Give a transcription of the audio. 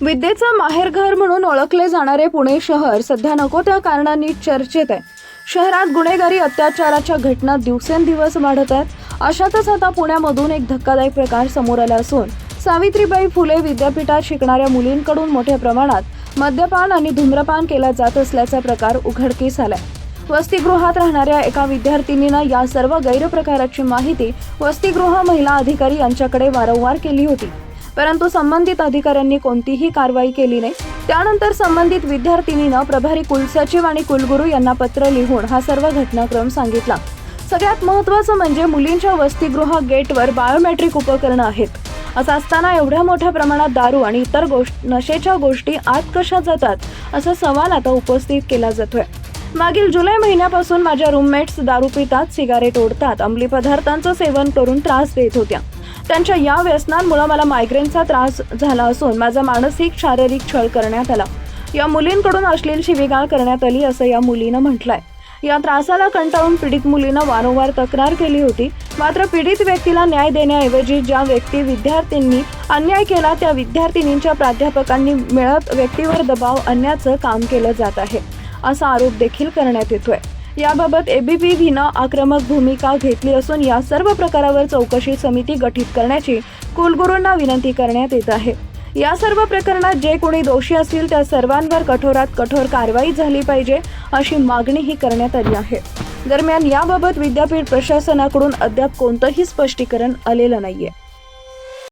विद्येचं माहेरघर म्हणून ओळखले जाणारे पुणे शहर सध्या नको त्या कारणांनी चर्चेत आहे. शहरात गुन्हेगारी अत्याचाराच्या घटना दिवसेंदिवस वाढत आहेत. अशातच आता पुण्यामधून एक धक्कादायक प्रकार समोर आला असून सावित्रीबाई फुले विद्यापीठात शिकणाऱ्या मुलींकडून मोठ्या प्रमाणात मद्यपान आणि धूम्रपान केला जात असल्याचा प्रकार उघडकीस आलाय. वसतिगृहात राहणाऱ्या एका विद्यार्थिनीनं या सर्व गैरप्रकाराची माहिती वसतिगृह महिला अधिकारी यांच्याकडे वारंवार केली होती. परंतु संबंधित अधिकाऱ्यांनी कोणतीही कारवाई केली नाही. त्यानंतर संबंधित विद्यार्थिनीनं प्रभारी कुलसचिव आणि कुलगुरू यांना पत्र लिहून हा सर्व घटनाक्रम सांगितला. सगळ्यात महत्त्वाचं म्हणजे मुलींच्या वसतिगृह गेटवर बायोमेट्रिक उपकरणं आहेत. असं असताना एवढ्या मोठ्या प्रमाणात दारू आणि इतर गोष्ट नशेच्या गोष्टी आत कशा जातात असा सवाल आता उपस्थित केला जातोय. मागील जुलै महिन्यापासून माझ्या रूममेट्स दारू पितात सिगारेट ओढतात अंमली पदार्थांचं सेवन करून त्रास देत होत्या. त्यांच्या या व्यसनांमुळे मला मायग्रेनचा त्रास झाला असून माझा मानसिक शारीरिक छळ करण्यात आला. या मुलींकडून अश्लील शिवीगाळ करण्यात आली असं या मुलीनं म्हटलंय. या त्रासाला कंटाळून पीडित मुलीनं वारंवार तक्रार केली होती. मात्र पीडित व्यक्तीला न्याय देण्याऐवजी ज्या व्यक्ती विद्यार्थ्यांनी अन्याय केला त्या विद्यार्थिनींच्या प्राध्यापकांनी मिळत व्यक्तीवर दबाव आणण्याचं काम केलं जात आहे. असा आरोप देखील करण्यात येतोय. याबाबत एबीपीव्हीनं आक्रमक भूमिका घेतली असून या सर्व प्रकारावर चौकशी समिती गठीत करण्याची कुलगुरूंना विनंती करण्यात येत आहे. या सर्व प्रकरणात जे कोणी दोषी असतील त्या सर्वांवर कठोरात कठोर कारवाई झाली पाहिजे अशी मागणीही करण्यात आली आहे. दरम्यान याबाबत विद्यापीठ प्रशासनाकडून अद्याप कोणतंही स्पष्टीकरण आलेलं नाहीये.